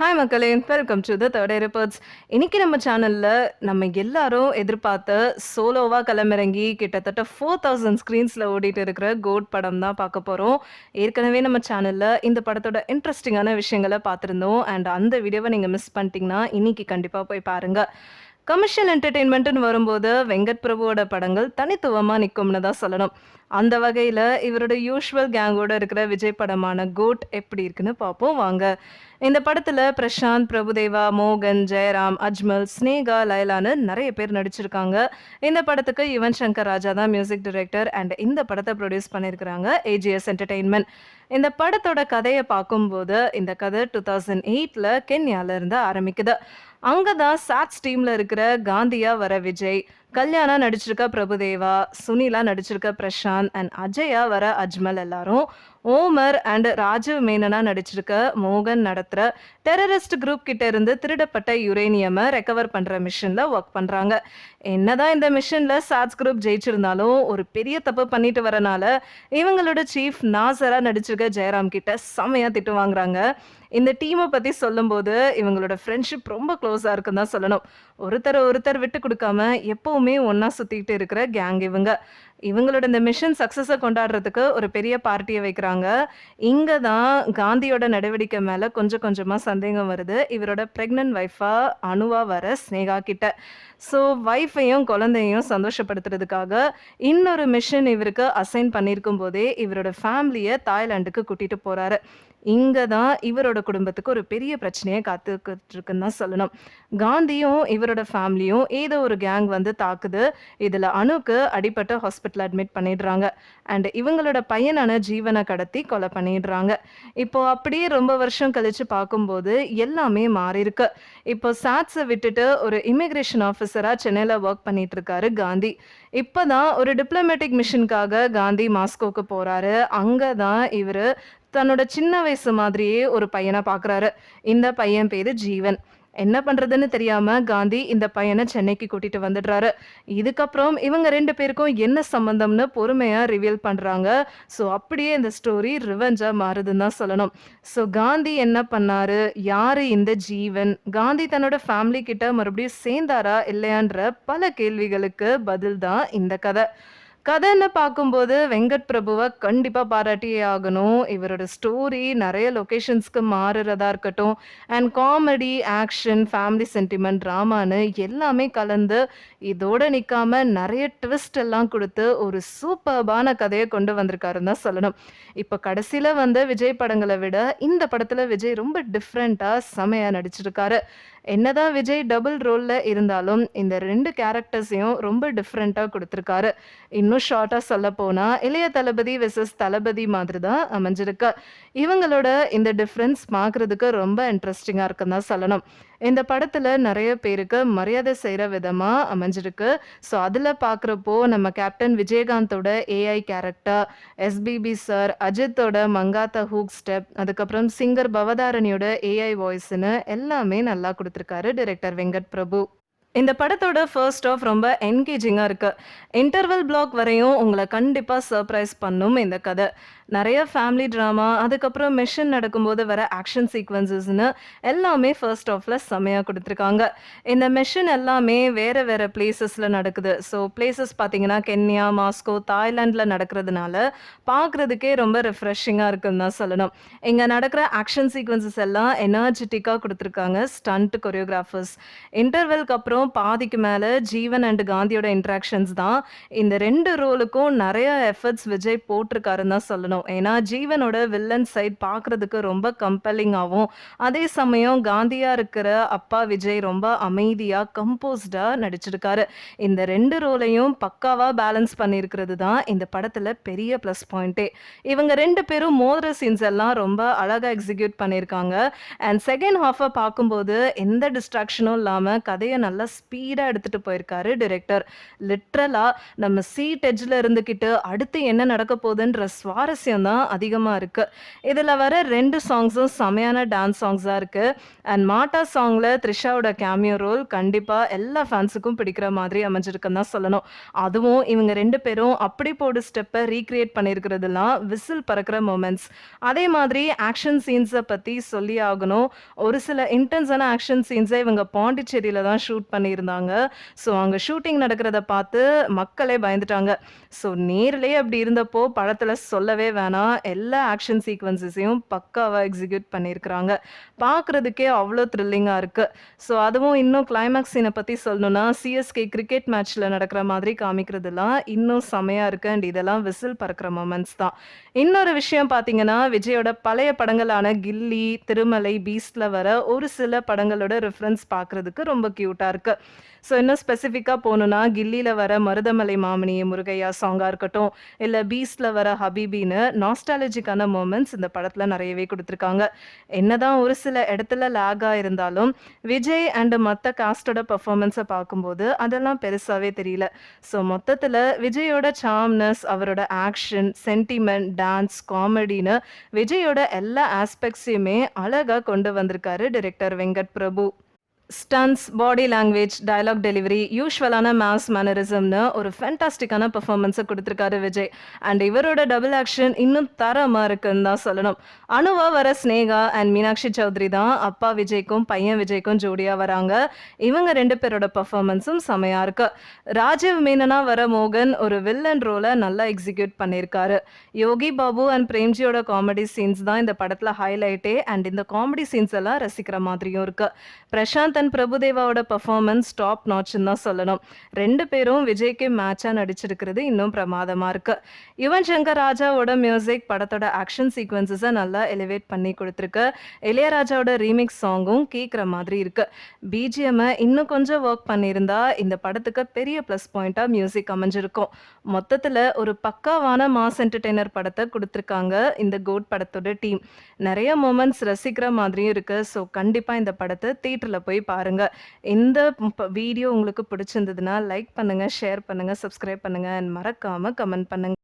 Hi மக்களே. Welcome to the third reports இன்னைக்கு நம்ம சேனல்ல நம்ம எல்லாரும் எதிர்பார்த்த சோலோவா களமிறங்கி கிட்டத்தட்ட ஃபோர் தௌசண்ட் ஸ்க்ரீன்ஸில் ஓடிட்டு இருக்கிற கோட் படம் தான் பார்க்க போகிறோம் ஏற்கனவே நம்ம சேனலில் இந்த படத்தோட இன்ட்ரெஸ்டிங்கான விஷயங்களை பார்த்துருந்தோம். அண்ட் அந்த வீடியோவை நீங்கள் மிஸ் பண்ணிட்டீங்கன்னா இன்னைக்கு கண்டிப்பாக போய் பாருங்க. கமர்ஷியல் என்டர்டெயின்மெண்ட்னு வரும்போது வெங்கட் பிரபுவோட படங்கள் தனித்துவமாக நிற்கும்னு தான் சொல்லணும். அந்த வகையில் இவரோட யூஷுவல் கேங்கோட இருக்கிற விஜய் படமான கோட் எப்படி இருக்குன்னு பார்ப்போம். வாங்க. இந்த படத்தில் பிரசாந்த் பிரபுதேவா மோகன் ஜெயராம் அஜ்மல் ஸ்னேகா லைலான்னு நிறைய பேர் நடிச்சிருக்காங்க. இந்த படத்துக்கு யுவன் சங்கர் ராஜா தான் மியூசிக் டைரக்டர் அண்ட் இந்த படத்தை ப்ரொடியூஸ் பண்ணியிருக்கிறாங்க ஏஜிஎஸ் என்டர்டெயின்மெண்ட் இந்த படத்தோட கதையை பார்க்கும்போது இந்த கதை டூ தௌசண்ட் எயிட்டில் கென்யால இருந்து ஆரம்பிக்குது. அங்கே தான் சாட்ஸ் டீமில் இருக்கிற காந்தியா வர விஜய். கல்யாணா நடிச்சிருக்க பிரபுதேவா சுனிலா நடிச்சிருக்க பிரசாந்த் அண்ட் அஜயா வர அஜ்மல் எல்லாரும் ஓமர் அண்ட் ராஜீவ் மேனனா நடிச்சிருக்க மோகன் நடத்துகிற டெரரிஸ்ட் குரூப் கிட்ட இருந்து திருடப்பட்ட யுரேனியமை ரெக்கவர் பண்ணுற மிஷனில் ஒர்க் பண்ணுறாங்க என்னதான் இந்த மிஷனில் சாட்ஸ் குரூப் ஜெயிச்சிருந்தாலும் ஒரு பெரிய தப்பு பண்ணிட்டு வரனால இவங்களோட சீஃப் நாசரா நடிச்சிருக்க ஜெயராம் கிட்ட செமையாக திட்டு வாங்குறாங்க. இந்த டீமை பற்றி சொல்லும்போது இவங்களோட ஃப்ரெண்ட்ஷிப் ரொம்ப க்ளோஸாக இருக்குன்னு தான் சொல்லணும். ஒருத்தர் ஒருத்தர் விட்டு கொடுக்காம எப்போவுமே ஒன்றா சுற்றிக்கிட்டு இருக்கிற கேங் இவங்க. இவங்களோட இந்த மிஷன் சக்ஸஸை கொண்டாடுறதுக்கு ஒரு பெரிய பார்ட்டியை வைக்கிறாங்க. இங்கே தான் காந்தியோட நடவடிக்கை மேலே கொஞ்சம் கொஞ்சமாக சந்தேகம் வருது. இவரோட ப்ரெக்னென்ட் ஒய்ஃபாக அணுவா வர ஸ்னேகா கிட்ட. ஸோ ஒய்ஃபையும் குழந்தையும் சந்தோஷப்படுத்துறதுக்காக இன்னொரு மிஷன் இவருக்கு அசைன் பண்ணியிருக்கும் போதே இவரோட ஃபேமிலியை தாய்லாண்டுக்கு கூட்டிகிட்டு போகிறாரு இங்கே தான் இவரோட குடும்பத்துக்கு ஒரு பெரிய பிரச்சனையை காத்துக்கிட்டு இருக்குன்னு தான் சொல்லணும். காந்தியும் இவரோட ஃபேமிலியும் ஏதோ ஒரு கேங் வந்து தாக்குது. இதில் அணுக்கு அடிப்பட்டு ஹாஸ்பிட்டல் அட்மிட் பண்ணிடுறாங்க. அண்ட் இவங்களோட பையனான ஜீவனை கடத்தி கொலை பண்ணிடுறாங்க. இப்போ அப்படியே ரொம்ப வருஷம் கழிச்சு பார்க்கும்போது எல்லாமே மாறியிருக்கு. இப்போ சாட்ஸை விட்டுட்டு ஒரு இமிக்ரேஷன் ஆஃபீஸராக சென்னையில் ஒர்க் பண்ணிட்டு இருக்காரு காந்தி. இப்போதான் ஒரு டிப்ளமேட்டிக் மிஷனுக்காக காந்தி மாஸ்கோக்கு போகிறாரு அங்கே தான் இவர் தன்னோட சின்ன வயசு மாதிரியே ஒரு பையனை பார்க்குறாரு இந்த பையன் பேரு ஜீவன். என்ன பண்றதுன்னு தெரியாம காந்தி இந்த பையனை சென்னைக்கு கூட்டிட்டு வந்துடுறாரு. இதுக்கப்புறம் இவங்க ரெண்டு பேருக்கும் என்ன சம்பந்தம்னு பொறுமையா ரிவீல் பண்றாங்க. ஸோ அப்படியே இந்த ஸ்டோரி ரிவெஞ்சா மாறுதுன்னு தான் சொல்லணும். ஸோ காந்தி என்ன பண்ணாரு? யாரு இந்த ஜீவன்? காந்தி தன்னோட ஃபேமிலி கிட்ட மறுபடியும் சேர்ந்தாரா இல்லையான்ற பல கேள்விகளுக்கு பதில் தான் இந்த கதை. கதைன்னு பார்க்கும்போது வெங்கட் பிரபுவை கண்டிப்பாக பாராட்டியே ஆகணும். இவரோட ஸ்டோரி நிறைய லொக்கேஷன்ஸ்க்கு மாறுறதா இருக்கட்டும். And comedy action family sentiment ட்ராமான்னு எல்லாமே கலந்து இதோட நிற்காம நிறைய ட்விஸ்ட் எல்லாம் கொடுத்து ஒரு சூப்பர்பான கதையை கொண்டு வந்திருக்காருன்னு தான் சொல்லணும். இப்போ கடைசியில் வந்த விஜய் படங்களை விட இந்த படத்தில் விஜய் ரொம்ப டிஃப்ரெண்ட்டாக செமையாக நடிச்சிருக்காரு. என்னதான் விஜய் டபுள் ரோலில் இருந்தாலும் இந்த ரெண்டு கேரக்டர்ஸையும் ரொம்ப டிஃப்ரெண்ட்டாக கொடுத்துருக்காரு. இன்னும் ஷார்ட்டாக சொல்ல போனால் இளைய தளபதி வெர்சஸ் தளபதி மாதிரி தான் அமைஞ்சிருக்கு. இவங்களோட இந்த டிஃப்ரென்ஸ் பார்க்குறதுக்கு ரொம்ப இன்ட்ரெஸ்டிங்காக இருக்குன்னு தான் சொல்லணும். இந்த படத்தில் நிறைய பேருக்கு மரியாதை செய்கிற விதமாக அமைஞ்சிருக்கு. ஸோ அதில் பார்க்குறப்போ நம்ம கேப்டன் விஜயகாந்தோட ஏஐ கேரக்டர் எஸ்பிபி சார் அஜித்தோட மங்காத்தா ஹூக் ஸ்டெப் அதுக்கப்புறம் சிங்கர் பவதாரணியோட ஏஐ வாய்ஸ்னு எல்லாமே நல்லா கொடுத்துருக்காரு டைரக்டர் வெங்கட் பிரபு. இந்த படத்தோட ஃபர்ஸ்ட் ஆஃப் ரொம்ப என்கேஜிங்காக இருக்கு. இன்டர்வல் பிளாக் வரையும் உங்களை கண்டிப்பாக சர்ப்ரைஸ் பண்ணும் இந்த கதை. நிறைய ஃபேமிலி ட்ராமா அதுக்கப்புறம் மிஷன் நடக்கும்போது வர ஆக்ஷன் சீக்வன்சஸ்னு எல்லாமே ஃபர்ஸ்ட் ஆஃபில் செம்மையாக கொடுத்துருக்காங்க. இந்த மிஷன் எல்லாமே வேறு வேறு பிளேசஸில் நடக்குது. ஸோ பிளேசஸ் பார்த்தீங்கன்னா கென்யா மாஸ்கோ தாய்லாண்டில் நடக்கிறதுனால பார்க்குறதுக்கே ரொம்ப ரெஃப்ரெஷிங்காக இருக்குன்னு தான் சொல்லணும். இங்கே நடக்கிற ஆக்ஷன் சீக்வன்சஸ் எல்லாம் எனர்ஜெட்டிக்காக கொடுத்துருக்காங்க ஸ்டண்ட் கொரியோகிராஃபர்ஸ் இன்டர்வெல்க்கு அப்புறம் பாதிக்கு மேலே ஜீவன் அண்ட் காந்தியோட இன்ட்ராக்ஷன்ஸ் தான். இந்த ரெண்டு ரோலுக்கும் நிறைய எஃபர்ட்ஸ் விஜய் போட்டிருக்காருன்னு தான் சொல்லணும். ஏன்னா ஜீவனோட வில்லன் சைட் பார்க்குறதுக்கு ரொம்ப கம்பெல்லிங்காகவும் அதே சமயம் காந்தியாக இருக்கிற அப்பா விஜய் ரொம்ப அமைதியாக கம்போஸ்டாக நடிச்சிருக்காரு. இந்த ரெண்டு ரோலையும் பக்காவாக பேலன்ஸ் பண்ணியிருக்கிறது தான் இந்த படத்தில் பெரிய ப்ளஸ் பாயிண்ட்டே இவங்க ரெண்டு பேரும் மோதிர சீன்ஸ் எல்லாம் ரொம்ப அழகாக எக்ஸிக்யூட் பண்ணியிருக்காங்க. அண்ட் செகண்ட் ஹாஃபை பார்க்கும்போது எந்த டிஸ்ட்ராக்ஷனும் இல்லாமல் கதையை நல்லா ஸ்பீடாக எடுத்துகிட்டு போயிருக்காரு டிரெக்டர் லிட்ரலாக நம்ம சீட் எட்ஜில் இருந்துக்கிட்டு அடுத்து என்ன நடக்க போகுதுன்ற சுவாரஸ்யம் தான் அதிகமா இருக்கு. இதுல வர ரெண்டு சாங்ஸும் செமையான டான்ஸ் சாங்ஸாக இருக்கு. அண்ட் மாட்டா சாங்ல த்ரிஷாவோட கேமியோ ரோல் கண்டிப்பா எல்லா ஃபேன்ஸுக்கும் பிடிக்கிற மாதிரி அமைஞ்சிருக்குன்னு தான் சொல்லணும். அதுவும் இவங்க ரெண்டு பேரும் அப்படி போடு ஸ்டெப்ப ரீக்ரியேட் பண்ணியிருக்கிறதுலாம் விசில் பறக்கிற மொமெண்ட்ஸ். அதே மாதிரி ஆக்ஷன் சீன்ஸ பத்தி சொல்லி ஆகணும். ஒரு சில இன்டென்ஸான ஆக்ஷன் சீன்ஸை இவங்க பாண்டிச்சேரியில தான் ஷூட் பண்ணியிருந்தாங்க. ஸோ அங்க ஷூட்டிங் நடக்கிறத பார்த்து மக்களே பயந்துட்டாங்க. ஸோ நேர்லேயே அப்படி இருந்தப்போ படத்தில் சொல்லவே வேணாம். எல்லா ஆக்ஷன் சீக்வன்சஸையும் பக்காவாக எக்ஸிக்யூட் பண்ணியிருக்கிறாங்க. பார்க்குறதுக்கே அவ்வளோ த்ரில்லிங்காக இருக்கு. ஸோ அதுவும் இன்னும் கிளைமாக்ஸ் சீனை பற்றி சொல்லணும்னா, சிஎஸ்கே கிரிக்கெட் மேட்ச்சில் நடக்கிற மாதிரி காமிக்கிறதுலாம் இன்னும் செமையாக இருக்கு. அண்ட் இதெல்லாம் விசில் பறக்கிற மொமெண்ட்ஸ் தான். இன்னொரு விஷயம் பார்த்தீங்கன்னா, விஜயோட பழைய படங்களான கில்லி, திருமலை, பீஸ்டில் வர ஒரு சில படங்களோட ரெஃபரன்ஸ் பார்க்குறதுக்கு ரொம்ப க்யூட்டாக இருக்குது இருக்கு. ஸோ இன்னும் ஸ்பெசிஃபிக்காக போகணுன்னா கில்லியில் வர மருதமலை மாமணியே முருகையா சாங்காக இருக்கட்டும், இல்லை பீஸ்ட்ல வர ஹபீபின்னு நாஸ்டாலஜிக்கான மூமெண்ட்ஸ் இந்த படத்துல நிறையவே கொடுத்துருக்காங்க என்னதான் ஒரு சில இடத்துல லேக்கா இருந்தாலும், விஜய் அண்ட் மற்ற காஸ்ட்டோட பர்ஃபார்மன்ஸை பார்க்கும்போது அதெல்லாம் பெருசாவே தெரியல. ஸோ மொத்தத்தில் விஜயோட சார்ம்னஸ், அவரோட ஆக்ஷன், சென்டிமெண்ட் டான்ஸ், காமெடின்னு விஜயோட எல்லா ஆஸ்பெக்ட்ஸையுமே அழகா கொண்டு வந்திருக்காரு director Venkat Prabhu. Stunts body language, dialogue delivery, யூஸ்வலான mass மேனரிசம்னு ஒரு ஃபேன்டாஸ்டிக்கான பெர்ஃபார்மன்ஸ கொடுத்துருக்காரு விஜய். அண்ட் இவரோட டபுள் ஆக்ஷன் இன்னும் தரமாக இருக்குன்னு தான் சொல்லணும். அனுவா வர ஸ்னேகா அண்ட் மீனாட்சி சௌத்ரி தான் அப்பா விஜய்க்கும், பையன் விஜய்க்கும் ஜோடியாக வராங்க. இவங்க ரெண்டு பேரோட பெர்ஃபார்மன்ஸும் செமையாக இருக்கு. ராஜீவ் மேனனா வர மோகன் ஒரு வில்லன் ரோலை நல்லா எக்ஸிக்யூட் பண்ணியிருக்காரு. யோகி பாபு அண்ட் பிரேம்ஜியோட காமெடி சீன்ஸ் தான் இந்த படத்தில் ஹைலைட்டே. அண்ட் இந்த காமெடி சீன்ஸ் எல்லாம் ரசிக்கிற மாதிரியும் இருக்கு. பிரசாந்த் அண்ட் பிரபுதேவாவோட பெர்ஃபார்மன்ஸ் டாப் நாட்ச்னு தான் சொல்லணும். ரெண்டு பேரும் விஜய்க்கு மேட்சா நடிச்சிருக்கிறது இன்னும் பிரமாதமா இருக்கு. யுவன் சங்கர் ராஜாவோட மியூசிக் படத்தோட ஆக்ஷன் சீக்வன்சஸை நல்லா எலிவேட் பண்ணி கொடுத்துருக்கு இளையராஜாவோட ரீமிக்ஸ் சாங்கும் கேட்குற மாதிரி இருக்கு. பிஜிஎம்மை இன்னும் கொஞ்சம் ஒர்க் பண்ணியிருந்தா இந்த படத்துக்கு பெரிய ப்ளஸ் பாயிண்ட்டா மியூசிக் அமைஞ்சிருக்கும். மொத்தத்துல ஒரு பக்காவான மாஸ் என்டர்டெய்னர் படத்தை கொடுத்துருக்காங்க இந்த கோட் படத்தோட டீம். நிறைய மூமெண்ட்ஸ் ரசிக்கிற மாதிரியும் இருக்கு. ஸோ கண்டிப்பாக இந்த படத்தை தியேட்டர்ல போய் பாருங்க. இந்த வீடியோ உங்களுக்கு பிடிச்சிருந்ததுன்னா லைக் பண்ணுங்க, ஷேர் பண்ணுங்க, சப்ஸ்கிரைப் பண்ணுங்க அண்ட் மறக்காம கமெண்ட் பண்ணுங்க.